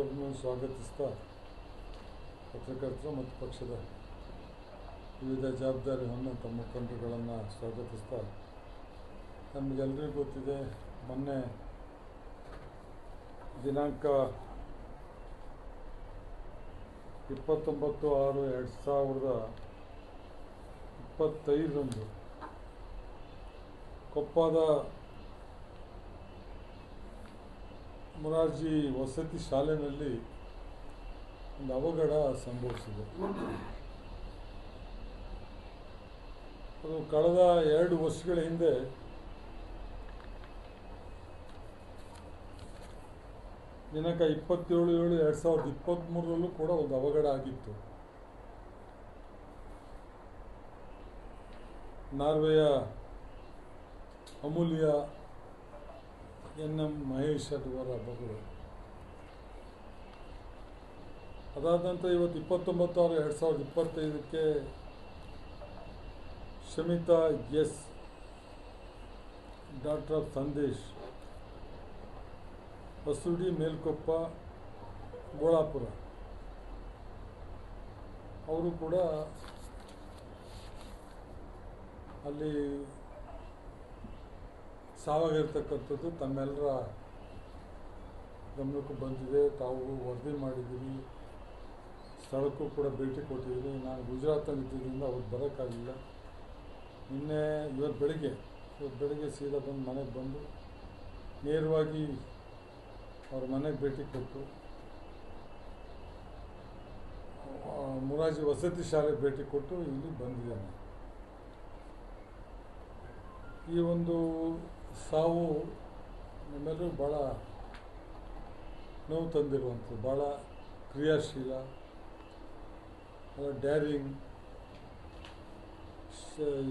ಎಲ್ಲರನ್ನೂ ಸ್ವಾಗತಿಸ್ತಾ ಪತ್ರಕರ್ತರು ಮತ್ತು ಪಕ್ಷದ ವಿವಿಧ ಜವಾಬ್ದಾರಿ ಹೊಂದಂಥ ಮುಖಂಡರುಗಳನ್ನು ಸ್ವಾಗತಿಸ್ತಾ ನಮಗೆಲ್ಲರಿಗೂ ಗೊತ್ತಿದೆ, ಮೊನ್ನೆ ದಿನಾಂಕ ಇಪ್ಪತ್ತೊಂಬತ್ತು ಆರು ಎರಡು ಸಾವಿರದ ಇಪ್ಪತ್ತೈದರಂದು ಕೊಪ್ಪದ ಮೊರಾರ್ಜಿ ವಸತಿ ಶಾಲೆಯಲ್ಲಿ ಒಂದು ಅವಘಡ ಸಂಭವಿಸಿದೆ. ಅದು ಕಳೆದ ಎರಡು ವರ್ಷಗಳ ಹಿಂದೆ ದಿನಾಂಕ ಇಪ್ಪತ್ತೇಳು ಏಳು ಎರಡು ಸಾವಿರದ ಇಪ್ಪತ್ತ್ಮೂರರಲ್ಲೂ ಕೂಡ ಒಂದು ಅವಘಡ ಆಗಿತ್ತು. ನಾರ್ವೆಯ ಅಮೂಲ್ಯ ಎನ್ ಎಂ ಮಹೇಶ್ ಅವರ ಮಗಳು ಅದಾದ ನಂತರ ಇವತ್ತು ಇಪ್ಪತ್ತೊಂಬತ್ತು ಆರು ಎರಡು ಸಾವಿರದ ಇಪ್ಪತ್ತೈದಕ್ಕೆ Shamitha S. Doctor of Sandesh, Hosudi Melkoppa, Golapura. ಅವರು ಕೂಡ ಅಲ್ಲಿ ಸಾವಾಗಿರ್ತಕ್ಕಂಥದ್ದು ತಮ್ಮೆಲ್ಲರ ಗಮನಕ್ಕೂ ಬಂದಿದೆ. ತಾವು ವರದಿ ಮಾಡಿದ್ದೀವಿ ಸ್ಥಳಕ್ಕೂ ಕೂಡ ಭೇಟಿ ಕೊಟ್ಟಿದ್ದೀನಿ ನಾನು ಗುಜರಾತಲ್ಲಿ ಇದ್ದಿದ್ದರಿಂದ ಅವ್ರು ಬರೋಕ್ಕಾಗಲಿಲ್ಲ ನಿನ್ನೆ ಇವತ್ತು ಬೆಳಿಗ್ಗೆ ಇವತ್ತು ಬೆಳಿಗ್ಗೆ ಸೀದಾ ಬಂದು ಮನೆಗೆ ಬಂದು ನೇರವಾಗಿ ಅವ್ರ ಮನೆಗೆ ಭೇಟಿ ಕೊಟ್ಟು ಮುರಾಜಿ ವಸತಿ ಶಾಲೆಗೆ ಭೇಟಿ ಕೊಟ್ಟು ಇಲ್ಲಿ ಬಂದಿದ್ದಾನೆ. ಈ ಒಂದು ಸಾವು ನಮ್ಮೆಲ್ಲರೂ ಭಾಳ ನೋವು ತಂದಿರುವಂಥದ್ದು ಭಾಳ ಕ್ರಿಯಾಶೀಲ ಡ್ಯಾರಿಂಗ್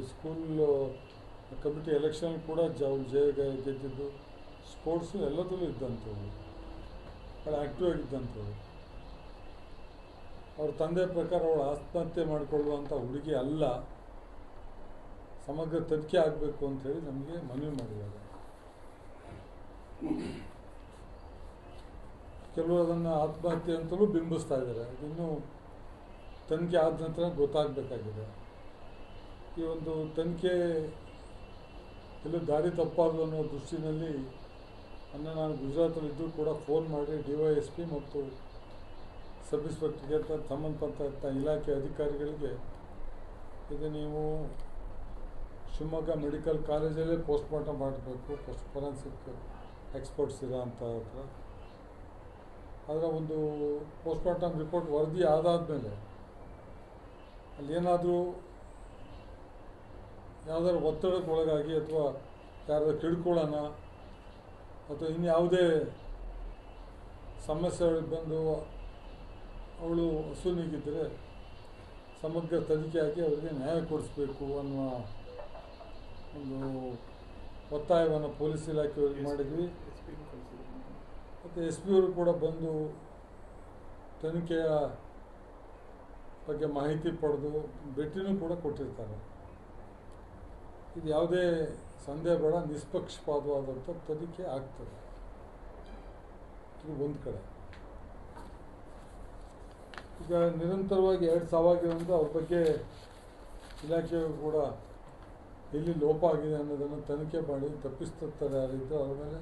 ಸ್ಕೂಲು ಕಮಿಟಿ ಎಲೆಕ್ಷನ್ ಕೂಡ ಜಾವು ಜಯ ಗೆದ್ದಿದ್ದು. ಸ್ಪೋರ್ಟ್ಸು ಎಲ್ಲದರಲ್ಲೂ ಇದ್ದಂಥವ್ರು ಭಾಳ ಆ್ಯಕ್ಟಿವ್ ಆಗಿದ್ದಂಥವ್ರು. ಅವ್ರ ತಂದೆ ಪ್ರಕಾರ ಅವಳು ಆತ್ಮಹತ್ಯೆ ಮಾಡಿಕೊಳ್ಳುವಂಥ ಹುಡುಗಿ ಅಲ್ಲ. ಸಮಗ್ರ ತನಿಖೆ ಆಗಬೇಕು ಅಂತೇಳಿ ನಮಗೆ ಮನವಿ ಮಾಡಿದ್ದಾರೆ. ಕೆಲವರು ಅದನ್ನು ಆತ್ಮಹತ್ಯೆ ಅಂತಲೂ ಬಿಂಬಿಸ್ತಾ ಇದ್ದಾರೆ. ಇನ್ನೂ ತನಿಖೆ ಆದ ನಂತರ ಗೊತ್ತಾಗಬೇಕಾಗಿದೆ. ಈ ಒಂದು ತನಿಖೆ ಎಲ್ಲೂ ದಾರಿ ತಪ್ಪಾರ್ದು ಅನ್ನೋ ದೃಷ್ಟಿನಲ್ಲಿ ಅನ್ನ ನಾನು ಗುಜರಾತಲ್ಲಿದ್ದು ಕೂಡ ಫೋನ್ ಮಾಡಿ ಡಿ ವೈ ಎಸ್ ಪಿ ಮತ್ತು ಸಬ್ ಇನ್ಸ್ಪೆಕ್ಟರ್ಗೆ ಸಂಬಂಧಪಟ್ಟ ಇಲಾಖೆ ಅಧಿಕಾರಿಗಳಿಗೆ ಇದು ನೀವು ಶಿವಮೊಗ್ಗ ಮೆಡಿಕಲ್ ಕಾಲೇಜಲ್ಲೇ ಪೋಸ್ಟ್ಮಾರ್ಟಮ್ ಮಾಡಬೇಕು, ಫಸ್ಟ್ ಫೊರೆನ್ಸಿಕ್ ಎಕ್ಸ್ಪರ್ಟ್ಸ್ ಇರೋ ಅಂತ ಹತ್ರ ಆದರೆ ಒಂದು ಪೋಸ್ಟ್ಮಾರ್ಟಮ್ ರಿಪೋರ್ಟ್ ವರದಿ ಆದಾದಮೇಲೆ ಅಲ್ಲೇನಾದರೂ ಯಾವುದಾದ್ರು ಒತ್ತಡಕ್ಕೆ ಒಳಗಾಗಿ ಅಥವಾ ಯಾರಾದ್ರೂ ಕಿಡ್ಕೊಳ್ಳೋಣ ಅಥವಾ ಇನ್ಯಾವುದೇ ಸಮಸ್ಯೆಗಳಿಗೆ ಬಂದು ಅವಳು ಹಸುನಿಗಿದ್ದರೆ ಸಮಗ್ರ ತನಿಖೆ ಹಾಕಿ ಅವರಿಗೆ ನ್ಯಾಯ ಕೊಡಿಸ್ಬೇಕು ಅನ್ನುವ ಒಂದು ಒತ್ತಾಯವನ್ನು ಪೊಲೀಸ್ ಇಲಾಖೆಯವರಿಗೆ ಮಾಡಿದ್ವಿ. ಮತ್ತು ಎಸ್ ಪಿ ಅವರು ಕೂಡ ಬಂದು ತನಿಖೆಯ ಬಗ್ಗೆ ಮಾಹಿತಿ ಪಡೆದು ಭೇಟಿನೂ ಕೂಡ ಕೊಟ್ಟಿರ್ತಾರೆ. ಇದು ಯಾವುದೇ ಸಂದೇಹ ಬೇಡ ನಿಷ್ಪಕ್ಷಪಾತವಾದಂಥ ತನಿಖೆ ಆಗ್ತದೆ. ಇದು ಒಂದು ಕಡೆ. ಈಗ ನಿರಂತರವಾಗಿ ಎರಡು ಸಾವಾಗಿರೋದ್ರಿಂದ ಅವ್ರ ಬಗ್ಗೆ ಇಲಾಖೆಯವರು ಕೂಡ ಎಲ್ಲಿ ಲೋಪ ಆಗಿದೆ ಅನ್ನೋದನ್ನು ತನಿಖೆ ಮಾಡಿ ತಪ್ಪಿಸ್ತಾರೆ ಯಾರಿದ್ದು ಅವ್ರ ಮೇಲೆ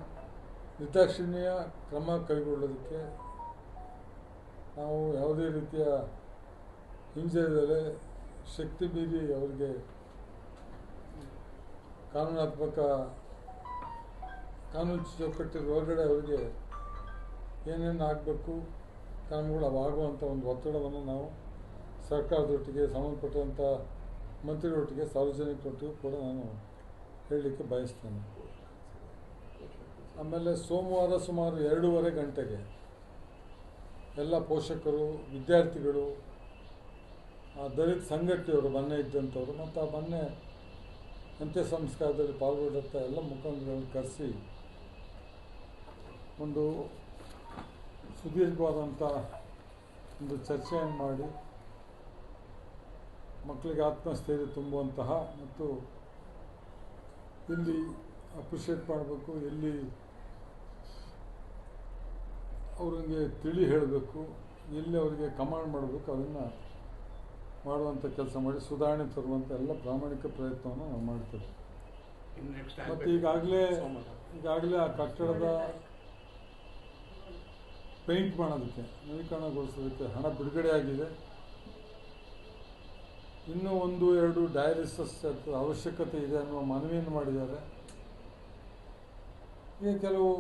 ನಿರ್ದಾಕ್ಷಿಣ್ಯ ಕ್ರಮ ಕೈಗೊಳ್ಳೋದಕ್ಕೆ ನಾವು ಯಾವುದೇ ರೀತಿಯ ಇಲ್ಲದೆ ಶಕ್ತಿ ಮೀರಿ ಅವರಿಗೆ ಕಾನೂನಾತ್ಮಕ ಕಾನೂನು ಚೌಕಟ್ಟಿನ ಒಳಗಡೆ ಅವರಿಗೆ ಏನೇನು ಆಗಬೇಕು ಕಾನೂನುಗಳು ಅವಾಗುವಂಥ ಒಂದು ಒತ್ತಡವನ್ನು ನಾವು ಸರ್ಕಾರದೊಟ್ಟಿಗೆ ಸಂಬಂಧಪಟ್ಟಂಥ ಮಂತ್ರಿಗಳೊಟ್ಟಿಗೆ ಸಾರ್ವಜನಿಕರೊಟ್ಟಿಗೂ ಕೂಡ ನಾನು ಹೇಳಲಿಕ್ಕೆ ಬಯಸ್ತೇನೆ. ಆಮೇಲೆ ಸೋಮವಾರ ಸುಮಾರು ಎರಡೂವರೆ ಗಂಟೆಗೆ ಎಲ್ಲ ಪೋಷಕರು, ವಿದ್ಯಾರ್ಥಿಗಳು, ಆ ದಲಿತ ಸಂಘಟನೆಯವರು ಮೊನ್ನೆ ಇದ್ದಂಥವ್ರು ಮತ್ತು ಆ ಮೊನ್ನೆ ಅಂತ್ಯ ಸಂಸ್ಕಾರದಲ್ಲಿ ಪಾಲ್ಗೊಂಡಂಥ ಎಲ್ಲ ಮುಖಂಡರನ್ನು ಕರೆಸಿ ಒಂದು ಸುದೀರ್ಘವಾದಂಥ ಒಂದು ಚರ್ಚೆಯನ್ನು ಮಾಡಿ ಮಕ್ಕಳಿಗೆ ಆತ್ಮಸ್ಥೈರ್ಯ ತುಂಬುವಂತಹ ಮತ್ತು ಎಲ್ಲಿ ಅಪ್ರಿಷಿಯೇಟ್ ಮಾಡಬೇಕು ಎಲ್ಲಿ ಅವ್ರಿಗೆ ತಿಳಿ ಹೇಳಬೇಕು ಎಲ್ಲಿ ಅವರಿಗೆ ಕಮಾಂಡ್ ಮಾಡಬೇಕು ಅದನ್ನು ಮಾಡುವಂಥ ಕೆಲಸ ಮಾಡಿ ಸುಧಾರಣೆ ತರುವಂಥ ಎಲ್ಲ ಪ್ರಾಮಾಣಿಕ ಪ್ರಯತ್ನವನ್ನು ನಾವು ಮಾಡ್ತೇವೆ. ಮತ್ತು ಈಗಾಗಲೇ ಈಗಾಗಲೇ ಆ ಕಟ್ಟಡದ ಪೇಂಟ್ ಮಾಡೋದಕ್ಕೆ ನವೀಕರಣಗೊಳಿಸೋದಕ್ಕೆ ಹಣ ಬಿಡುಗಡೆ ಆಗಿದೆ. ಇನ್ನೂ ಒಂದು, ಎರಡು ಡಯಾಲಿಸಿಸ್ ಅವಶ್ಯಕತೆ ಇದೆ ಅನ್ನುವ ಮನವಿಯನ್ನು ಮಾಡಿದ್ದಾರೆ. ಈಗ ಕೆಲವು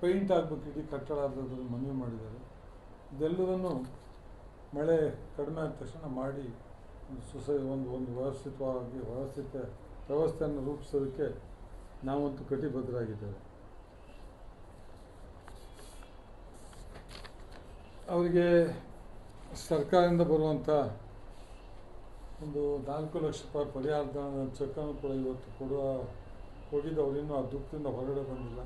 ಪೇಂಟ್ ಆಗಬೇಕು, ಇಡೀ ಕಟ್ಟಡ ಅದರಲ್ಲಿ ಮನವಿ ಮಾಡಿದ್ದಾರೆ. ಇದೆಲ್ಲದನ್ನು ಮಳೆ ಕಡಿಮೆ ಆದ ತಕ್ಷಣ ಮಾಡಿ ಸುಸೈ, ಒಂದು ಒಂದು ವ್ಯವಸ್ಥಿತವಾಗಿ ವ್ಯವಸ್ಥಿತ ವ್ಯವಸ್ಥೆಯನ್ನು ರೂಪಿಸೋದಕ್ಕೆ ನಾವಂತೂ ಕಟಿಬದ್ಧರಾಗಿದ್ದೇವೆ. ಅವರಿಗೆ ಸರ್ಕಾರದಿಂದ ಬರುವಂಥ ಒಂದು ನಾಲ್ಕು ಲಕ್ಷ ರೂಪಾಯಿ ಪರಿಹಾರದ ಚೆಕ್ಕನ್ನು ಕೂಡ ಇವತ್ತು ಕೊಡುವ ಹೋಗಿದ್ದು ಇನ್ನೂ ಆ ದುಃಖದಿಂದ ಹೊರಗಡೆ ಬಂದಿಲ್ಲ.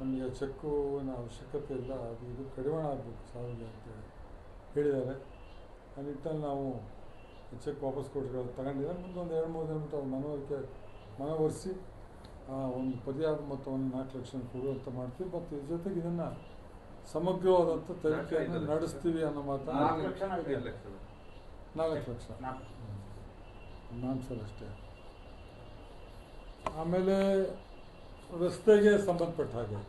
ನಮಗೆ ಚೆಕ್ಕುವಿನ ಅವಶ್ಯಕತೆ ಇಲ್ಲ. ಅದು ಇದು ಕಡಿಮೆ ಆಗಬೇಕು ಸಾವಿರ ಅಂತೇಳಿ ಹೇಳಿದ್ದಾರೆ. ಆ ನಿಟ್ಟಿನಲ್ಲಿ ನಾವು ಚೆಕ್ ವಾಪಸ್ ಕೊಟ್ಟಿರೋ ಮುಂದೆ ಒಂದು ಎರಡು ಮೂರು ದಿನ ಬಿಟ್ಟು ಅವ್ರ ಮನವರಿಕೆ ಮನವರಿಸಿ ಆ ಒಂದು ಪರಿಹಾರ ಮೊತ್ತವನ್ನು ನಾಲ್ಕು ಲಕ್ಷ ಕೊಡುವಂತ ಮಾಡ್ತೀವಿ. ಮತ್ತು ಇದ್ರ ಜೊತೆಗೆ ಇದನ್ನು ಸಮಗ್ರವಾದಂಥ ತನಿಖೆಯನ್ನು ನಡೆಸ್ತೀವಿ ಅನ್ನೋ ಮಾತನ್ನು ನಾಲ್ಕು ಲಕ್ಷ. ನಾನು ಸಲ ಅಷ್ಟೇ. ಆಮೇಲೆ ರಸ್ತೆಗೆ ಸಂಬಂಧಪಟ್ಟ ಹಾಗೆ.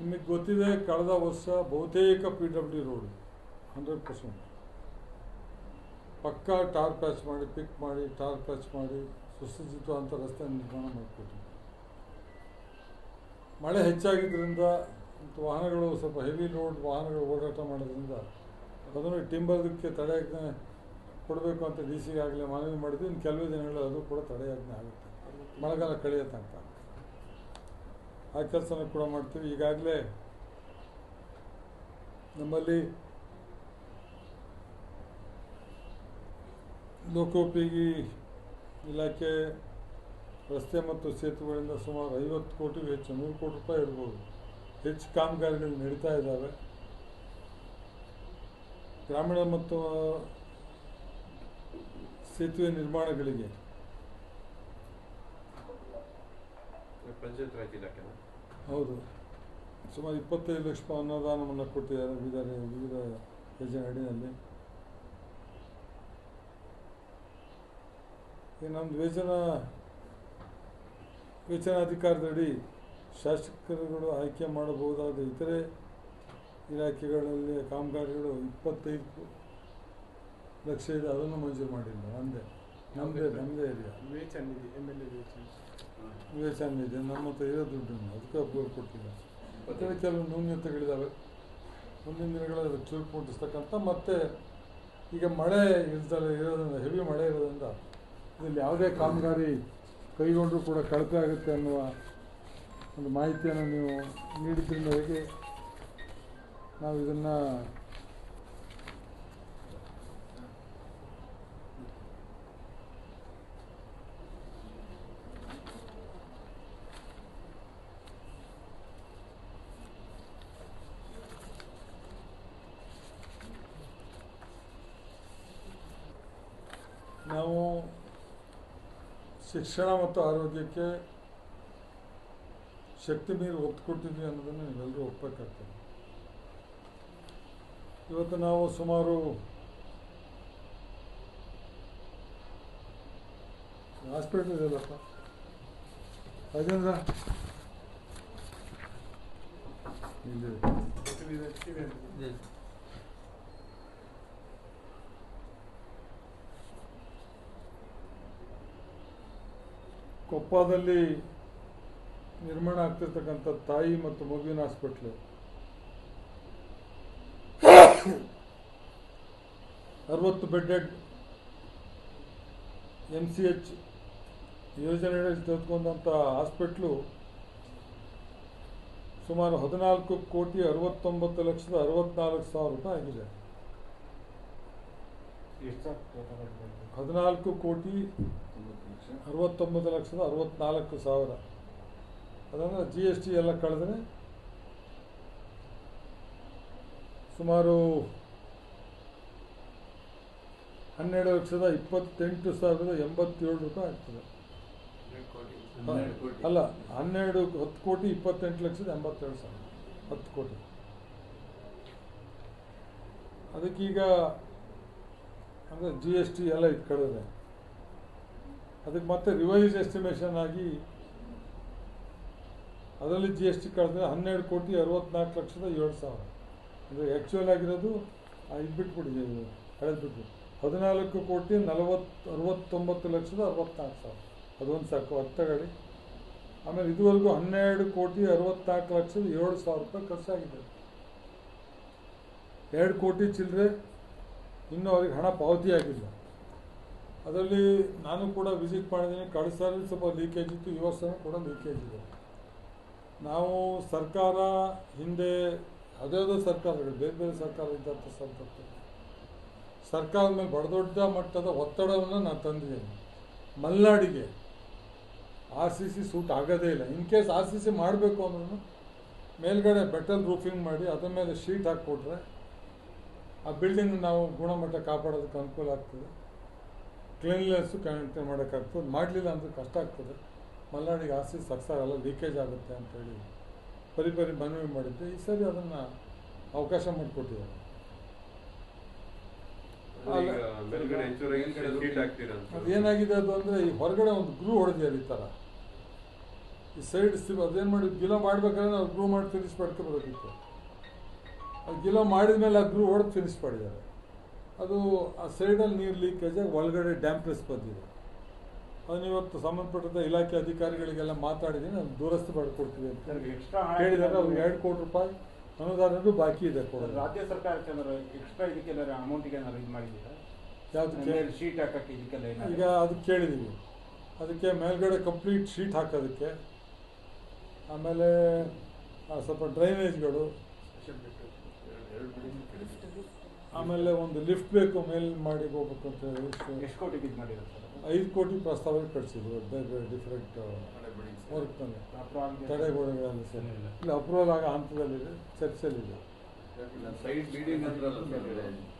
ನಿಮಗೆ ಗೊತ್ತಿದೆ ಕಳೆದ ವರ್ಷ ಬಹುತೇಕ P W road hundred percent ಪಕ್ಕಾ ಟಾರ್ ಪ್ಯಾಚ್ ಮಾಡಿ ಪಿಕ್ ಮಾಡಿ ಟಾರ್ ಪ್ಯಾಚ್ ಮಾಡಿ ಅಂತ ರಸ್ತೆ ನಿರ್ಮಾಣ ಮಾಡಿಕೊಟ್ಟು ಮಳೆ ಹೆಚ್ಚಾಗಿದ್ದರಿಂದ ವಾಹನಗಳು ಸ್ವಲ್ಪ ಹೆವಿ ಲೋಡ್ ವಾಹನಗಳು ಓಡಾಟ ಮಾಡೋದ್ರಿಂದ ಅದನ್ನು ಟಿಂಬರ್ದಕ್ಕೆ ತಡೆಯಾಜ್ಞೆ ಕೊಡಬೇಕು ಅಂತ ಡಿ ಸಿಗೆ ಆಗಲೇ ಮನವಿ ಮಾಡಿದ್ವಿ ಇನ್ನು ಕೆಲವೇ ದಿನಗಳಲ್ಲಿ ಅದು ಕೂಡ ತಡೆಯಾಜ್ಞೆ ಆಗುತ್ತೆ. ಮಳೆಗಾಲ ಕಳೆಯೋ ತನಕ ಆ ಕೆಲಸನ ಕೂಡ ಮಾಡ್ತೀವಿ. ಈಗಾಗಲೇ ನಮ್ಮಲ್ಲಿ ಲೋಕೋಪಯೋಗಿ ಇಲಾಖೆ, ರಸ್ತೆ ಮತ್ತು ಸೇತುವೆಗಳಿಂದ ಸುಮಾರು ಐವತ್ತು ಕೋಟಿಗೂ ಹೆಚ್ಚು, ನೂರು ಕೋಟಿ ರೂಪಾಯಿ ಇರ್ಬೋದು. ಹೆಚ್ಚು ಕಾಮಗಾರಿಗಳು ನಡೀತಾ ಇದ್ದಾವೆ. ಗ್ರಾಮೀಣ ಮತ್ತು ಸೇತುವೆ ನಿರ್ಮಾಣಗಳಿಗೆ. ಪಂಚಾಯತ್ ರಾಜ್ ಇಲಾಖೆನ? ಹೌದು. ಸುಮಾರು ಇಪ್ಪತ್ತೈದು ಲಕ್ಷ ರೂಪಾಯಿ ಅನುದಾನವನ್ನು ಕೊಟ್ಟಿದ್ದಾರೆ ವಿವಿಧ ವಿವಿಧ ಯೋಜನೆ ಅಡಿಯಲ್ಲಿ. ಈ ವೇಚನ ವೇತನ ಅಧಿಕಾರದಡಿ ಶಾಸಕರುಗಳು ಆಯ್ಕೆ ಮಾಡಬಹುದಾದ ಇತರೆ ಇಲಾಖೆಗಳಲ್ಲಿ ಕಾಮಗಾರಿಗಳು ಇಪ್ಪತ್ತೈದು ಲಕ್ಷ ಇದೆ ಅದನ್ನು ಮಂಜೂರು ಮಾಡಿಲ್ಲ ನಮ್ಮದೇ ನಮ್ಮದೇ ನಮ್ಮದೇ ಏರಿಯಾ. ವಿವೇಚನ್ ಇದೆ ಎಂ ಎಲ್ ಎ ವಿವೇಚನ ಇದೆ. ನಮ್ಮ ಹತ್ರ ಇರೋ ದುಡ್ಡನ್ನು ಅದಕ್ಕೆ ಅಪ್ರೂವ್ ಕೊಟ್ಟಿಲ್ಲ ಮತ್ತು ಕೆಲವು ನ್ಯೂನ್ಯತೆಗಳಿದ್ದಾವೆ ಮುಂದಿನ ದಿನಗಳಲ್ಲಿ ಚುರುಕು ಮುಟ್ಟಿಸ್ತಕ್ಕಂಥ ಮತ್ತು ಈಗ ಮಳೆ ಇಲ್ದಲೆ ಇರೋದ್ರಿಂದ ಹೆವಿ ಮಳೆ ಇರೋದ್ರಿಂದ ಇದರಲ್ಲಿ ಯಾವುದೇ ಕಾಮಗಾರಿ ಕೈಗೊಂಡರೂ ಕೂಡ ಕಳಪೆ ಆಗುತ್ತೆ ಅನ್ನುವ ಒಂದು ಮಾಹಿತಿಯನ್ನು ನೀವು ನೀಡಿದ್ರಿಂದ ಮೇರೆಗೆ ನಾವು ಇದನ್ನು ನಾವು ಶಿಕ್ಷಣ ಮತ್ತು ಆರೋಗ್ಯಕ್ಕೆ ಶಕ್ತಿ ಮೀರಿ ಒತ್ತು ಕೊಟ್ಟಿದ್ವಿ ಅನ್ನೋದನ್ನು ನೀವೆಲ್ಲರೂ ಒಪ್ಪಬೇಕಾಗ್ತದೆ ಇವತ್ತು ನಾವು ಸುಮಾರು ಹಾಸ್ಪಿಟ್ಲ್ ಇದೆಯಲ್ಲಪ್ಪ ರಾಜೇಂದ್ರ? ಕೊಪ್ಪದಲ್ಲಿ ನಿರ್ಮಾಣ ಆಗ್ತಿರ್ತಕ್ಕಂಥ ತಾಯಿ ಮತ್ತು ಮಗುವಿನ ಹಾಸ್ಪಿಟ್ಲು ಅರವತ್ತು ಬೆಡ್ಡೆಡ್ ಎಂ ಸಿ ಎಚ್ ಯೋಜನೆಯಡಿ ತೆಗೆದುಕೊಂಡಂಥ ಹಾಸ್ಪಿಟ್ಲು ಸುಮಾರು ಹದಿನಾಲ್ಕು ಕೋಟಿ ಅರವತ್ತೊಂಬತ್ತು ಲಕ್ಷದ ಅರವತ್ನಾಲ್ಕು ಸಾವಿರ ರೂಪಾಯಿ ಆಗಿದೆ. ಹದಿನಾಲ್ಕು ಕೋಟಿ ಅರವತ್ತೊಂಬತ್ತು ಲಕ್ಷದ ಅರವತ್ನಾಲ್ಕು ಸಾವಿರ. ಅದಂದ್ರೆ ಜಿ ಎಸ್ ಟಿ ಎಲ್ಲ ಕಳೆದ್ರೆ ಸುಮಾರು ಹನ್ನೆರಡು ಲಕ್ಷದ ಇಪ್ಪತ್ತೆಂಟು ಸಾವಿರದ ಎಂಬತ್ತೇಳು ರೂಪಾಯಿ ಆಗ್ತದೆ. ಅಲ್ಲ ಹನ್ನೆರಡು ಹತ್ತು ಕೋಟಿ ಇಪ್ಪತ್ತೆಂಟು ಲಕ್ಷದ ಎಂಬತ್ತೆರಡು ಸಾವಿರ. ಹತ್ತು ಕೋಟಿ. ಅದಕ್ಕೀಗ ಅಂದರೆ ಜಿ ಎಸ್ ಟಿ ಎಲ್ಲ ಇಟ್ಕೊಳ್ಳೋದೆ ಅದಕ್ಕೆ ಮತ್ತೆ ರಿವೈಸ್ ಎಸ್ಟಿಮೇಷನ್ ಆಗಿ ಅದರಲ್ಲಿ ಜಿ ಎಸ್ ಟಿ ಕಳೆದ್ರೆ ಹನ್ನೆರಡು ಕೋಟಿ ಅರವತ್ನಾಲ್ಕು ಲಕ್ಷದ ಏಳು ಸಾವಿರ. ಅಂದರೆ ಆ್ಯಕ್ಚುಯಲ್ ಆಗಿರೋದು ಇದು ಬಿಟ್ಬಿಡಿ, ಕಳೆದು ಹದಿನಾಲ್ಕು ಕೋಟಿ ನಲವತ್ತು, ಅರವತ್ತೊಂಬತ್ತು ಲಕ್ಷದ ಅರವತ್ನಾಲ್ಕು ಸಾವಿರ. ಅದೊಂದು ಸಾಕು ಅರ್ಥ ಗಾಡಿ ಆಮೇಲೆ ಇದುವರೆಗೂ ಹನ್ನೆರಡು ಕೋಟಿ ಅರವತ್ನಾಲ್ಕು ಲಕ್ಷದ ಏಳು ಸಾವಿರ ರೂಪಾಯಿ ಖರ್ಚಾಗಿದೆ. ಎರಡು ಕೋಟಿ ಚಿಲ್ಲರೆ ಇನ್ನೂ ಅವ್ರಿಗೆ ಹಣ ಪಾವತಿ ಆಗಿಲ್ಲ. ಅದರಲ್ಲಿ ನಾನು ಕೂಡ ವಿಸಿಟ್ ಮಾಡಿದ್ದೀನಿ. ಕಳೆದ ಸ್ವಲ್ಪ ಲೀಕೇಜ್ ಇತ್ತು, ಈ ವರ್ಷನೂ ಕೂಡ ಲೀಕೇಜ್ ಇದೆ. ನಾವು ಸರ್ಕಾರ ಹಿಂದೆ ಯಾವುದ್ಯಾವುದೋ ಸರ್ಕಾರಗಳು ಬೇರೆ ಬೇರೆ ಸರ್ಕಾರ ಇದ್ದಂಥ ಸಂದರ್ಭದಲ್ಲಿ ಸರ್ಕಾರದ ಮೇಲೆ ಬಡ ದೊಡ್ಡ ಮಟ್ಟದ ಒತ್ತಡವನ್ನು ನಾನು ತಂದಿದ್ದೇನೆ. ಮಲೆನಾಡಿಗೆ ಆರ್ ಸಿ ಸಿ ಸೂಟ್ ಆಗೋದೇ ಇಲ್ಲ. In case R C C ಮಾಡಬೇಕು ಅಂದ್ರೂ ಮೇಲ್ಗಡೆ ಬೆಟಲ್ ರೂಫಿಂಗ್ ಮಾಡಿ ಅದರ ಮೇಲೆ ಶೀಟ್ ಹಾಕ್ಕೊಟ್ರೆ ಆ ಬಿಲ್ಡಿಂಗ್ ನಾವು ಗುಣಮಟ್ಟ ಕಾಪಾಡೋದಕ್ಕೆ ಅನುಕೂಲ ಆಗ್ತದೆ. ಕ್ಲೀನ್ಲೆಸ್ಸು ಕನೆಕ್ಟ್ ಮಾಡೋಕ್ಕಾಗ್ತದೆ. ಮಾಡಲಿಲ್ಲ ಅಂದರೆ ಕಷ್ಟ ಆಗ್ತದೆ. ಮಲೆನಾಡಿಗೆ ಆರ್ ಸಿ ಸಿ ಆಗಲ್ಲ ಲೀಕೇಜ್ ಆಗುತ್ತೆ ಅಂತೇಳಿ ಪರಿ ಪರಿ ಮನವಿ ಮಾಡಿದ್ದೆ. ಈ ಸರಿ ಅದನ್ನು ಅವಕಾಶ ಮಾಡಿಕೊಟ್ಟಿದ್ದಾರೆ. ಅದು ಏನಾಗಿದೆ ಅದು ಅಂದರೆ ಈ ಹೊರಗಡೆ ಒಂದು ಗ್ರೂ ಹೊಡೆದಿದ್ದಾರೆ ಈ ಥರ ಈ ಸೈಡ್ ಸ್ಟಿಪ್ ಅದೇನು ಮಾಡಿ ಗಿಲ ಮಾಡ್ಬೇಕಾದ್ರೆ ನಾವು ಗ್ರೂ ಮಾಡಿ ಫಿನಿಶ್ ಮಾಡ್ಕೊಬರೋದಿತ್ತು ಅದು ಗಿಲ ಮಾಡಿದ ಮೇಲೆ ಆ ಗ್ರೂ ಹೊಡೆದು ಫಿನಿಶ್ ಮಾಡಿದ್ದಾರೆ. ಅದು ಆ ಸೈಡಲ್ಲಿ ನೀರು ಲೀಕೇಜ್ ಒಳಗಡೆ ಡ್ಯಾಂಪ್ಲೆಸ್ ಬಂದಿದೆ. ಅದನ್ನ ಇವತ್ತು ಸಂಬಂಧಪಟ್ಟ ಇಲಾಖೆ ಅಧಿಕಾರಿಗಳಿಗೆಲ್ಲ ಮಾತಾಡಿದ್ದೀನಿ ನಾನು ದುರಸ್ತಿ ಮಾಡಿಕೊಡ್ತೀವಿ ಅಂತ. ಹೇಳಿದಾಗ ಅವ್ರಿಗೆ ಎರಡು ಕೋಟಿ ರೂಪಾಯಿ ಅನುದಾನದ್ದು ಬಾಕಿ ಇದೆ ಕೊಡೋದು. ರಾಜ್ಯ ಸರ್ಕಾರ ಎಕ್ಸ್ಟ್ರಾ ಇದಕ್ಕೆಲ್ಲ ಅಮೌಂಟಿಗೆ ಏನಾದ್ರು ಇದು ಮಾಡಿದ್ದೀರಾ? ಯಾವುದಕ್ಕೆ ಶೀಟ್ ಹಾಕಕ್ಕೆ ಇದಕ್ಕೆಲ್ಲ ಈಗ ಅದಕ್ಕೆ ಕೇಳಿದ್ದೀವಿ ಅದಕ್ಕೆ ಮೇಲ್ಗಡೆ ಕಂಪ್ಲೀಟ್ ಶೀಟ್ ಹಾಕೋದಕ್ಕೆ ಆಮೇಲೆ ಸ್ವಲ್ಪ ಡ್ರೈನೇಜ್ಗಳು. ಆಮೇಲೆ ಒಂದು ಲಿಫ್ಟ್ ಬೇಕು ಮೇಲ್ ಮಾಡಿ ಹೋಗ್ಬೇಕು ಅಂತ ಹೇಳಿ. ಎಷ್ಟು ಕೋಟಿಗೆ ಇದು ಮಾಡಿರೋದು ಐದು ಕೋಟಿ ಪ್ರಸ್ತಾವ ಕಳಿಸಿದ್ರು ಡಿಫ್ರೆಂಟ್. ವರ್ಕ್ನಲ್ಲಿ ತಡೆಗೋಡೆಗಳಲ್ಲಿ ಸರಿ ಇಲ್ಲ. ಅಪ್ರೂವಲ್ ಆಗೋ ಹಂತದಲ್ಲಿದೆ ಚರ್ಚೆಯಲ್ಲಿದೆ. ಇಲ್ಲ, ಸೈಡ್ ಬಿಲ್ಡಿಂಗ್ ಅಂದ್ರಲ್ಲ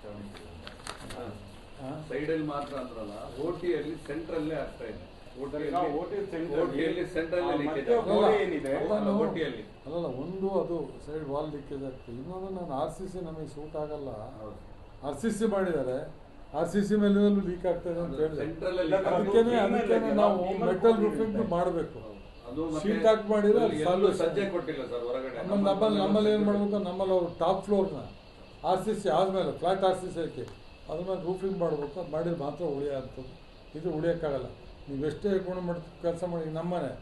ಸರ್ ಹಾ? ಸೈಡ್ ಅಲ್ಲಿ ಮಾತ್ರ ಅಂದ್ರಲ್ಲ ಓಟಿಯಲ್ಲಿ ಸೆಂಟ್ರಲ್ಲೇ ಆಗ್ತಾ ಇದೆ. ಅಲ್ಲಲ್ಲ ಒಂದು ಅದು ಸೈಡ್ ವಾಲ್ ಲೀಕೇಜ್ ಆಗ್ತದೆ ಇನ್ನೊಂದು ನಾನು ಆರ್ ಸಿ ಸಿ ನಮಗೆ ಸೂಟ್ ಆಗಲ್ಲ. ಹೌದು. ಆರ್ ಸಿ ಸಿ ಮಾಡಿದ್ದಾರೆ. ಆರ್ ಸಿ ಸಿ ಮೇಲೂ ಲೀಕ್ ಆಗ್ತದೆ ಅಂತ ಹೇಳಿದ್ರೆ. ಅದಕ್ಕೇನೆ ಅದಕ್ಕೇನೆ ನಾವು ಮೆಟಲ್ ರೂಫಿಂಗ್. ಮಾಡಬೇಕು. ಶೀಟ್ ಹಾಕಿ ಮಾಡಿದ್ರೆ ಅಲ್ಲಿ ಎಲ್ಲೂ ಸಜ್ಜೆ ಕೊಟ್ಟಿಲ್ಲ ಸರ್ ಹೊರಗಡೆ. ನಮ್ಮಲ್ಲಿ ನಮ್ಮಲ್ಲಿ ನಮ್ಮಲ್ಲಿ ಏನು ಮಾಡಬೇಕು? ನಮ್ಮಲ್ಲಿ ಅವ್ರು ಟಾಪ್ ಫ್ಲೋರ್ನ ಆರ್ ಸಿ ಸಿ ಆದಮೇಲೆ ಫ್ಲಾಟ್ ಆರ್ ಸಿ ಸಿ ಹಾಕಿ ಅದ್ರ ಮೇಲೆ ರೂಫಿಂಗ್ ಮಾಡಬೇಕು. ಅದು ಮಾಡಿದ್ರೆ ಮಾತ್ರ ಉಳಿಯೋ ಅಂಥದ್ದು. ಇದು ಉಳಿಯೋಕ್ಕಾಗಲ್ಲ. ನೀವು ಎಷ್ಟೇ ಗುಣಮಟ್ಟ ಕೆಲಸ ಮಾಡಿ ನಮ್ಮನೆ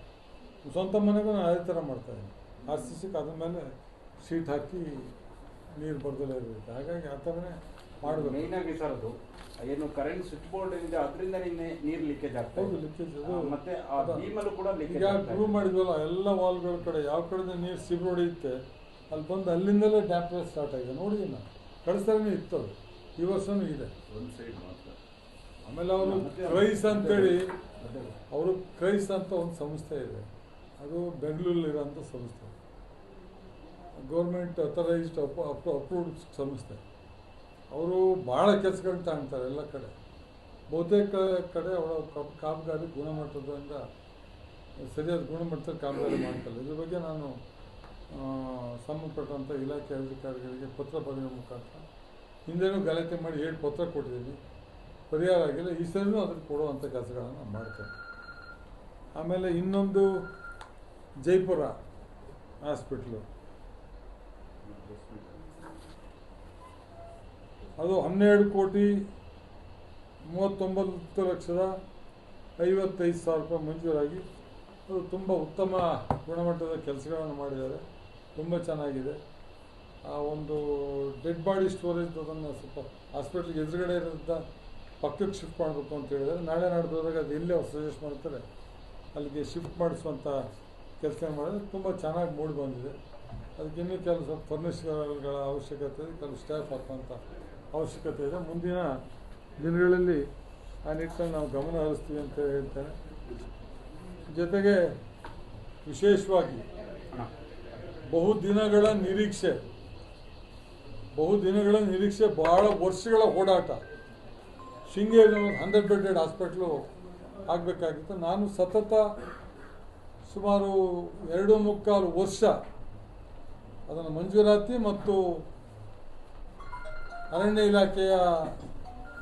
ಸ್ವಂತ ಮನೆಗೂ ನಾನು ಅದೇ ಥರ ಮಾಡ್ತಾಯಿದ್ದೀನಿ ಆರ್ ಸಿ ಸಿಗೆ ಅದ್ರ ಮೇಲೆ ಶೀಟ್ ಹಾಕಿ ನೀರು ಬರ್ದಲೇ ಇರಬೇಕು. ಹಾಗಾಗಿ ಆ ಥರನೇ ಮೇನ್ ಆಗಿ ಸರ್ ಅದು ಏನು ಕರೆಂಟ್ ಸ್ವಿಚ್ ಬೋರ್ಡ್ ಇದೆ ಅದರಿಂದ ನೀರು ಲೀಕೇಜ್ ಆಗ್ತಾ ಹೌದು ಲೀಕೇಜ್ ಆಗ್ತದೆ ಮತ್ತೆ ಆ ಕೂಡ ಈಗ ಲೀಕೇಜ್ ಪ್ರೂವ್ ಮಾಡಿದ್ವಲ್ಲ ಎಲ್ಲ ವಾಲ್ಗಳ ಕಡೆ ಯಾವ ಕಡೆ ನೀರು ಸಿಬ್ ಹೊಡೆಯುತ್ತೆ ಅಲ್ಲಿ ಬಂದು ಅಲ್ಲಿಂದಲೇ ಡ್ಯಾಮೇಜ್ ಸ್ಟಾರ್ಟ್ ಆಗಿದೆ. ನೋಡಿ ನಾನು ಕಳಿಸ್ತಾನೆ ಇತ್ತು ಅದು. ಈ ವರ್ಷನೂ ಇದೆ. ಒಂದು ಸೈಡ್ ಮಾತ್ರ. ಆಮೇಲೆ ಅವರು ಕ್ರೈಸ್ ಅಂತೇಳಿ ಅವರು ಕ್ರೈಸ್ ಅಂತ ಒಂದು ಸಂಸ್ಥೆ ಇದೆ. ಅದು ಬೆಂಗಳೂರಲ್ಲಿರೋಂಥ ಸಂಸ್ಥೆ. ಗೌರ್ಮೆಂಟ್ ಅಥರೈಸ್ಡ್ ಅಪ್ರೂವ್ಡ್ ಸಂಸ್ಥೆ. ಅವರು ಭಾಳ ಕೆಲಸಗಳನ್ನ ತಾಣ್ತಾರೆ ಎಲ್ಲ ಕಡೆ. ಬಹುತೇಕ ಕಡೆ ಅವರ ಕಾಮಗಾರಿ ಗುಣಮಟ್ಟದಿಂದ, ಸರಿಯಾದ ಗುಣಮಟ್ಟದ ಕಾಮಗಾರಿ ಮಾಡ್ತಾರೆ ಇದ್ರ ಬಗ್ಗೆ ನಾನು ಸಂಬಂಧಪಟ್ಟಂಥ ಇಲಾಖೆ ಅಧಿಕಾರಿಗಳಿಗೆ ಪತ್ರ ಬರೆಯುವ ಮುಖಾಂತರ ಹಿಂದೆನೂ ಗಲಾಟೆ ಮಾಡಿ ಹೇಳಿ ಪತ್ರ ಕೊಟ್ಟಿದ್ದೀನಿ. ಪರಿಹಾರ ಆಗಿಲ್ಲ. ಈ ಸರಿನೂ ಅದಕ್ಕೆ ಕೊಡುವಂಥ ಕೆಲಸಗಳನ್ನು ಮಾಡ್ತೇನೆ. ಆಮೇಲೆ ಇನ್ನೊಂದು ಜೈಪುರ ಹಾಸ್ಪಿಟ್ಲು. ಅದು ಹನ್ನೆರಡು ಕೋಟಿ ಮೂವತ್ತೊಂಬತ್ತು ಲಕ್ಷದ ಐವತ್ತೈದು ಸಾವಿರ ರೂಪಾಯಿ ಮಂಜೂರಾಗಿ. ಅದು ತುಂಬ ಉತ್ತಮ ಗುಣಮಟ್ಟದ ಕೆಲಸಗಳನ್ನು ಮಾಡಿದ್ದಾರೆ. ತುಂಬ ಚೆನ್ನಾಗಿದೆ. ಆ ಒಂದು ಡೆಡ್ ಬಾಡಿ ಸ್ಟೋರೇಜ್ ಅದನ್ನು ಸ್ವಲ್ಪ ಹಾಸ್ಪಿಟ್ಲಿಗೆ ಎದುರುಗಡೆ ಇರೋದ ಪಕ್ಕಕ್ಕೆ ಶಿಫ್ಟ್ ಮಾಡಬೇಕು ಅಂತ ಹೇಳಿದರೆ ನಾಳೆ ನಾಡ್ದು ಹೋದಾಗ ಅದು ಎಲ್ಲೇ ಅವ್ರು ಸಜೆಸ್ಟ್ ಮಾಡ್ತಾರೆ, ಅಲ್ಲಿಗೆ ಶಿಫ್ಟ್ ಮಾಡಿಸುವಂಥ ಕೆಲಸ ಮಾಡಿದ್ರೆ ತುಂಬ ಚೆನ್ನಾಗಿ ಮೂಡಿ ಬಂದಿದೆ. ಅದಕ್ಕೆ ಇನ್ನೂ ಕೆಲವು ಸ್ವಲ್ಪ ಫರ್ನಿಚರ್ಗಳ ಅವಶ್ಯಕತೆ ಕೆಲವು ಸ್ಟಾಫ್ ಹಾಕುವಂಥ ಅವಶ್ಯಕತೆ ಇದೆ ಮುಂದಿನ ದಿನಗಳಲ್ಲಿ ಆ ನಿಟ್ಟಿನಲ್ಲಿ ನಾವು ಗಮನ ಹರಿಸ್ತೀವಿ ಅಂತ ಹೇಳ್ತೇನೆ. ಜೊತೆಗೆ ವಿಶೇಷವಾಗಿ ಬಹು ದಿನಗಳ ನಿರೀಕ್ಷೆ, ಬಹು ದಿನಗಳ ನಿರೀಕ್ಷೆ ಬಹಳ ವರ್ಷಗಳ ಓಡಾಟ. ಶೃಂಗೇರಿ ಒಂದು ಹಂಡ್ರೆಡ್ ಬೆಡೆಡ್ ಹಾಸ್ಪಿಟ್ಲು ಆಗಬೇಕಾಗಿತ್ತು. ನಾನು ಸತತ ಸುಮಾರು ಎರಡು ಮುಕ್ಕಾಲು ವರ್ಷ ಅದನ್ನು ಮಂಜೂರಾತಿ ಮತ್ತು ಅರಣ್ಯ ಇಲಾಖೆಯ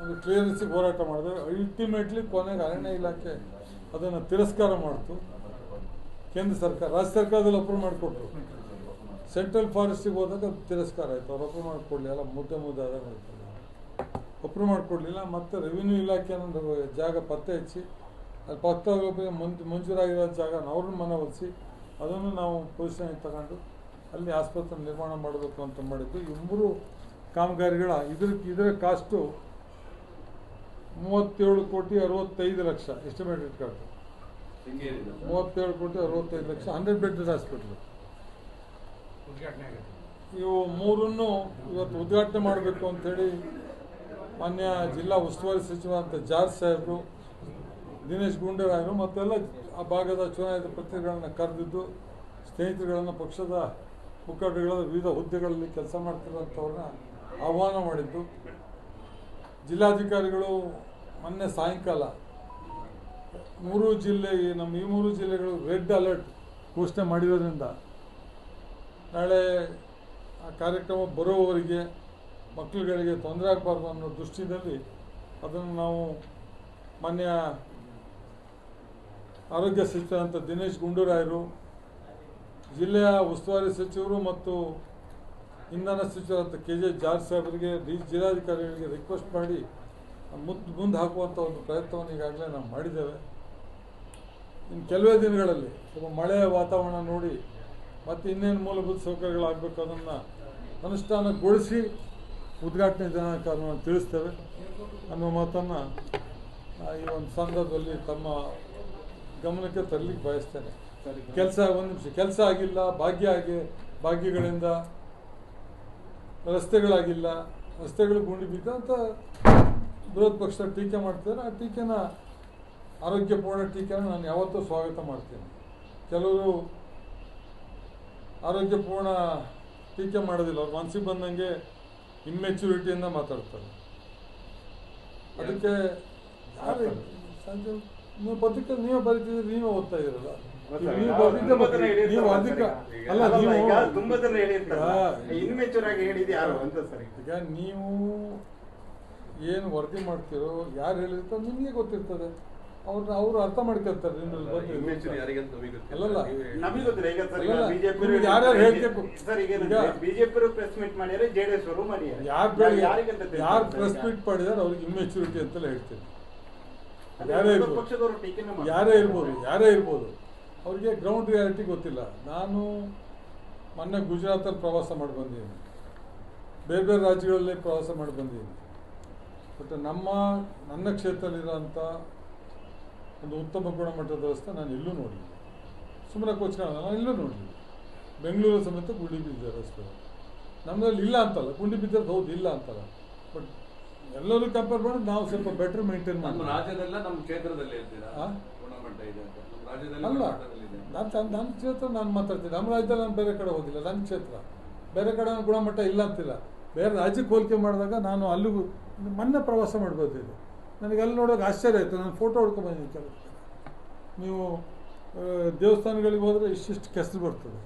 ಒಂದು ಕ್ಲಿಯರೆನ್ಸಿಗೆ ಹೋರಾಟ ಮಾಡಿದ್ರೆ. ಅಲ್ಟಿಮೇಟ್ಲಿ ಕೊನೆಗೆ ಅರಣ್ಯ ಇಲಾಖೆ ಅದನ್ನು ತಿರಸ್ಕಾರ ಮಾಡಿತು. ಕೇಂದ್ರ ಸರ್ಕಾರ, ರಾಜ್ಯ ಸರ್ಕಾರದಲ್ಲಿ ಅಪ್ರೂವ್ ಮಾಡಿಕೊಟ್ರು. ಸೆಂಟ್ರಲ್ ಫಾರೆಸ್ಟಿಗೆ ಹೋದಾಗ ತಿರಸ್ಕಾರ ಆಯಿತು. ಅವ್ರು ಅಪ್ರೂವ್ ಮಾಡಿಕೊಡ್ಲಿಲ್ಲ ಮುದ್ದೆ ಮುದ್ದೆ ಆದಾಗ ಅಪ್ರೂವ್ ಮಾಡಿಕೊಡ್ಲಿಲ್ಲ, ಮತ್ತು ರೆವಿನ್ಯೂ ಇಲಾಖೆ ಅನ್ನೋದು ಜಾಗ ಪತ್ತೆ ಹಚ್ಚಿ, ಅಲ್ಲಿ ಮಂಜು ಮಂಜೂರಾಗಿರೋ ಜಾಗ ಅವ್ರನ್ನ ಮನವೊಲಿಸಿ ಅದನ್ನು ನಾವು ಪೊಸಿಷನ್ ತಗೊಂಡು ಅಲ್ಲಿ ಆಸ್ಪತ್ರೆ ನಿರ್ಮಾಣ ಮಾಡಬೇಕು ಅಂತ ಮಾಡಿದ್ದು. ಮೂರು ಕಾಮಗಾರಿಗಳ ಇದ್ರ ಇದರ ಕಾಸ್ಟು ಮೂವತ್ತೇಳು ಕೋಟಿ ಅರವತ್ತೈದು ಲಕ್ಷ ಎಸ್ಟಿಮೇಟೆಡ್ ಕಾಸ್ಟ್. ಮೂವತ್ತೇಳು ಕೋಟಿ ಅರವತ್ತೈದು ಲಕ್ಷ ಹಂಡ್ರೆಡ್ ಬೆಡ್ ಹಾಸ್ಪಿಟ್ಲು ಇವು ಮೂರನ್ನು ಇವತ್ತು ಉದ್ಘಾಟನೆ ಮಾಡಬೇಕು ಅಂಥೇಳಿ ಮಾನ್ಯ ಜಿಲ್ಲಾ ಉಸ್ತುವಾರಿ ಸಚಿವ ಅಂತ ಜಾರ್ಜ್ ಸಾಹೇಬರು ದಿನೇಶ್ ಗುಂಡೂರಾಯರು ಮತ್ತೆಲ್ಲ ಆ ಭಾಗದ ಚುನಾಯಿತ ಪ್ರತಿನಿಧಿಗಳನ್ನು ಕರೆದಿದ್ದು ಸ್ನೇಹಿತರುಗಳನ್ನು ಪಕ್ಷದ ಮುಖಂಡಗಳ ವಿವಿಧ ಹುದ್ದೆಗಳಲ್ಲಿ ಕೆಲಸ ಮಾಡ್ತಿರುವಂಥವ್ರನ್ನ ಆಹ್ವಾನ ಮಾಡಿದ್ದು. ಜಿಲ್ಲಾಧಿಕಾರಿಗಳು ಮೊನ್ನೆ ಸಾಯಂಕಾಲ ಮೂರು ಜಿಲ್ಲೆ ನಮ್ಮ ಈ ಮೂರು ಜಿಲ್ಲೆಗಳು ರೆಡ್ ಅಲರ್ಟ್ ಘೋಷಣೆ ಮಾಡಿರೋದ್ರಿಂದ ನಾಳೆ ಆ ಕಾರ್ಯಕ್ರಮ ಬರೋವರಿಗೆ ಮಕ್ಕಳುಗಳಿಗೆ ತೊಂದರೆ ಆಗಬಾರ್ದು ಅನ್ನೋ ದೃಷ್ಟಿಯಲ್ಲಿ ಅದನ್ನು ನಾವು ಮಾನ್ಯ ಆರೋಗ್ಯ ಸಚಿವರಂತ ದಿನೇಶ್ ಗುಂಡೂರಾಯರು, ಜಿಲ್ಲೆಯ ಉಸ್ತುವಾರಿ ಸಚಿವರು ಮತ್ತು ಇಂಧನ ಸಚಿವರಂತ ಕೆ ಜೆ ಜಾರ್ಜ್ ಸಾಹೇಬರಿಗೆ ಡಿ ಜಿಲ್ಲಾಧಿಕಾರಿಗಳಿಗೆ ರಿಕ್ವೆಸ್ಟ್ ಮಾಡಿ ಮುಂದೆ ಮುಂದೆ ಹಾಕುವಂಥ ಒಂದು ಪ್ರಯತ್ನವನ್ನು ಈಗಾಗಲೇ ನಾವು ಮಾಡಿದ್ದೇವೆ. ಇನ್ನು ಕೆಲವೇ ದಿನಗಳಲ್ಲಿ ಸ್ವಲ್ಪ ಮಳೆಯ ವಾತಾವರಣ ನೋಡಿ ಮತ್ತು ಇನ್ನೇನು ಮೂಲಭೂತ ಸೌಕರ್ಯಗಳಾಗಬೇಕು ಅದನ್ನು ಅನುಷ್ಠಾನಗೊಳಿಸಿ ಉದ್ಘಾಟನೆ ದಿನಾಂಕವನ್ನು ತಿಳಿಸ್ತೇವೆ. ಅನ್ನುವ ಮಾತನ್ನು ಈ ಒಂದು ಸಂದರ್ಭದಲ್ಲಿ ತಮ್ಮ ಗಮನಕ್ಕೆ ತರಲಿಕ್ಕೆ ಬಯಸ್ತೇನೆ. ಕೆಲಸ ಒಂದು ನಿಮಿಷ ಕೆಲಸ ಆಗಿಲ್ಲ ಭಾಗ್ಯ ಆಗಿ ಭಾಗ್ಯಗಳಿಂದ ರಸ್ತೆಗಳಾಗಿಲ್ಲ ರಸ್ತೆಗಳು ಗುಂಡಿ ಬಿದ್ದ ಅಂತ ವಿರೋಧ ಪಕ್ಷ ಟೀಕೆ ಮಾಡ್ತಿದ್ದಾರೆ. ಆ ಟೀಕೆನ ಆರೋಗ್ಯಪೂರ್ಣ ಟೀಕೆನ ನಾನು ಯಾವತ್ತೂ ಸ್ವಾಗತ ಮಾಡ್ತೇನೆ. ಕೆಲವರು ಆರೋಗ್ಯಪೂರ್ಣ ಟೀಕೆ ಮಾಡೋದಿಲ್ಲ. ಅವ್ರ ಮನಸ್ಸಿಗೆ ಬಂದಂಗೆ ಇಮ್ಮೆಚ್ಯೂರಿಟಿಯಿಂದ ಮಾತಾಡ್ತಾರೆ. ಅದಕ್ಕೆ ಯಾರು ಸಂಜೆ ನೀವು ಪತ್ರಿಕೆ ನೀವೇ ಬರೀತಿದ್ರೆ ನೀವೇ ಓದ್ತಾ ಇರಲ್ಲ? ನೀವು ಅಧಿಕ ಅಲ್ಲ ನೀವು ತುಂಬಾ ಜನ ಇನ್ಮೆಚೂರ್ ಆಗಿ ಹೇಳಿದ್ದು ಯಾರು ಅಂತ ಸರ್ ಈಗ. ಈಗ ನೀವು ಏನು ವರದಿ ಮಾಡ್ತೀರೋ ಯಾರು ಹೇಳಿರ್ತಾರೋ ನಿಮಗೆ ಗೊತ್ತಿರ್ತದೆ ಅವ್ರ ಅವ್ರು ಅರ್ಥ ಮಾಡ್ಕೊಳ್ತಾರೆ ನಿಮ್ಮಲ್ಲಿ ಬಂದು ಇನ್ವೆಂಚರ್ ಯಾರಿಗಂತ ಗೊತ್ತಿಲ್ಲ. ಅಲ್ಲಲ್ಲ. ನೀವೇ ಹೇಳಿ. ನಮಗೆ ಗೊತ್ತಿಲ್ಲ ಈಗ ಬಿಜೆಪಿ? ಸರ್ ಈಗ ಬಿಜೆಪಿ ಪ್ರೆಸ್ ಮೀಟ್ ಮಾಡಿದ್ರೆ ಜೆಡಿಎಸ್ ಅವರು ಮಾಡಿ ಯಾರು ಯಾರಿಗಂತ ಯಾರು ಪ್ರೆಸ್ ಮೀಟ್ ಮಾಡಿದಾರೆ ಅವ್ರಿಗೆ ಇಮ್ಮೆಚುರಿಟಿ ಅಂತಲೇ ಹೇಳ್ತೀನಿ ಯಾರೇ ವಿರೋಧ ಇರ್ಬೋದು. ಪಕ್ಷದವರು ಟೀಕೆನೂ ಮಾಡ್ತಾರೆ. ಯಾರೇ ಇರ್ಬೋದು ಯಾರೇ ಇರ್ಬೋದು ಅವ್ರಿಗೆ ಗ್ರೌಂಡ್ ರಿಯಾಲಿಟಿ ಗೊತ್ತಿಲ್ಲ. ನಾನು ಮೊನ್ನೆ ಗುಜರಾತಲ್ಲಿ ಪ್ರವಾಸ ಮಾಡಿ ಬಂದಿದ್ದೀನಿ. ಬೇರೆ ಬೇರೆ ರಾಜ್ಯಗಳಲ್ಲಿ ಪ್ರವಾಸ ಮಾಡಿ ಬಂದಿದ್ದೀನಿ. ಬಟ್ ನಮ್ಮ ನನ್ನ ಕ್ಷೇತ್ರದಲ್ಲಿರೋಂಥ ಒಂದು ಉತ್ತಮ ಗುಣಮಟ್ಟದ ವ್ಯವಸ್ಥೆ ನಾನು ಎಲ್ಲೂ ನೋಡಲಿಲ್ಲ. ಸುಮ್ಮನೆ ಕೋಚ್ ನಾನು ಎಲ್ಲೂ ನೋಡಲಿಲ್ಲ. ಬೆಂಗಳೂರು ಸಮೇತ ಗುಂಡಿ ಬಿದ್ದಿದೆ ರಸ್ತೆ ನಮ್ಮದ್ರಲ್ಲಿ ಇಲ್ಲ ಅಂತಲ್ಲ ಗುಂಡಿ ಬಿದ್ದರೆ ಹೌದು ಇಲ್ಲ ಅಂತಲ್ಲ. ಬಟ್ ಎಲ್ಲರೂ ಕಂಪೇರ್ ಮಾಡಿ ನಾವು ಸ್ವಲ್ಪ ಬೆಟರ್ ಮೇಂಟೈನ್ ಮಾಡಿ ರಾಜ್ಯದಲ್ಲ ನಮ್ಮ ಕ್ಷೇತ್ರದಲ್ಲಿ ಅಲ್ಲ ನಾನು ನನ್ನ ಕ್ಷೇತ್ರ ನಾನು ಮಾತಾಡ್ತೀನಿ. ನಮ್ಮ ರಾಜ್ಯದಲ್ಲಿ ನಾನು ಬೇರೆ ಕಡೆ ಹೋಗಿಲ್ಲ ನನ್ನ ಕ್ಷೇತ್ರ. ಬೇರೆ ಕಡೆ ಗುಣಮಟ್ಟ ಇಲ್ಲ ಅಂತಿಲ್ಲ. ಬೇರೆ ರಾಜ್ಯಕ್ಕೆ ಹೋಲಿಕೆ ಮಾಡಿದಾಗ ನಾನು ಅಲ್ಲಿಗೂ ಮೊನ್ನೆ ಪ್ರವಾಸ ಮಾಡ್ಬೋದಿದೆ ನನಗೆ ಅಲ್ಲಿ ನೋಡೋಕೆ ಆಶ್ಚರ್ಯ ಆಯಿತು. ನಾನು ಫೋಟೋ ಹೊಡ್ಕೊಂಡು ಬಂದಿದ್ದೀನಿ ಕೆಲವು ನೀವು ದೇವಸ್ಥಾನಗಳಿಗೆ ಹೋದರೆ ಇಷ್ಟಿಷ್ಟು ಕೆಸರು ಬರ್ತದೆ.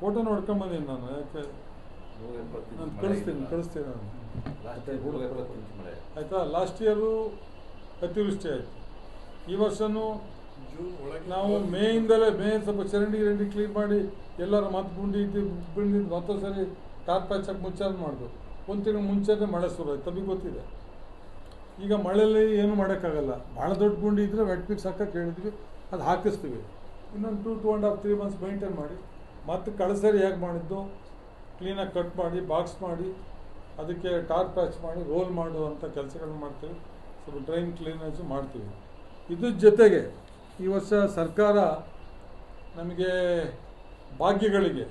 ಫೋಟೋ ನೋಡ್ಕೊಂಬಂದೀನಿ ನಾನು ಯಾಕೆ? ನಾನು ಕಳಿಸ್ತೀನಿ ಕಳಿಸ್ತೀನಿ ನಾನು. ಆಯಿತಾ? ಲಾಸ್ಟ್ ಇಯರು ಅತಿವೃಷ್ಟಿ ಆಯಿತು. ಈ ವರ್ಷನೂ ನಾವು ಮೇಯಿಂದಲೇ, ಮೇ ಸ್ವಲ್ಪ ಚರಂಡಿ ಗಿರಂಡಿ ಕ್ಲೀನ್ ಮಾಡಿ ಎಲ್ಲರೂ ಮತ್ತೆ ಗುಂಡಿ ಬಿಂಡಿ ಬಿಂದಿದ್ದು ಮತ್ತೊಂದು ಸರಿ ಟಾರ್ ಪ್ಯಾಚ್ ಹಾಕಿ ಮುಚ್ಚಾರು ಮಾಡಿದ್ರು ಒಂದು ತಿಂಗಳು ಮುಂಚೆನೇ ಮಳೆ ಶುರು ಆಯ್ತು, ತಮಗೆ ಗೊತ್ತಿದೆ. ಈಗ ಮಳೆಯಲ್ಲಿ ಏನು ಮಾಡೋಕ್ಕಾಗಲ್ಲ. ಭಾಳ ದೊಡ್ಡ ಗುಂಡಿ ಇದ್ದರೆ ವೆಟ್ ಮಿಕ್ಸ್ ಹಾಕಕ್ಕೆ ಹೇಳಿದ್ವಿ, ಅದು ಹಾಕಿಸ್ತೀವಿ. ಇನ್ನೊಂದು two two and half three months maintain ಮಾಡಿ. ಮತ್ತೆ ಕಳಸರಿ ಹೇಗೆ ಮಾಡಿದ್ದು? ಕ್ಲೀನಾಗಿ ಕಟ್ ಮಾಡಿ ಬಾಕ್ಸ್ ಮಾಡಿ ಅದಕ್ಕೆ ಟಾರ್ ಪ್ಯಾಚ್ ಮಾಡಿ ರೋಲ್ ಮಾಡುವಂಥ ಕೆಲಸಗಳನ್ನ ಮಾಡ್ತೀವಿ. ಸ್ವಲ್ಪ ಡ್ರೈನ್ ಕ್ಲೀನರ್ಸು ಮಾಡ್ತೀವಿ. ಇದ್ರ ಜೊತೆಗೆ ಈ ವರ್ಷ ಸರ್ಕಾರ ನಮಗೆ ಭಾಗ್ಯಗಳಿಗೆ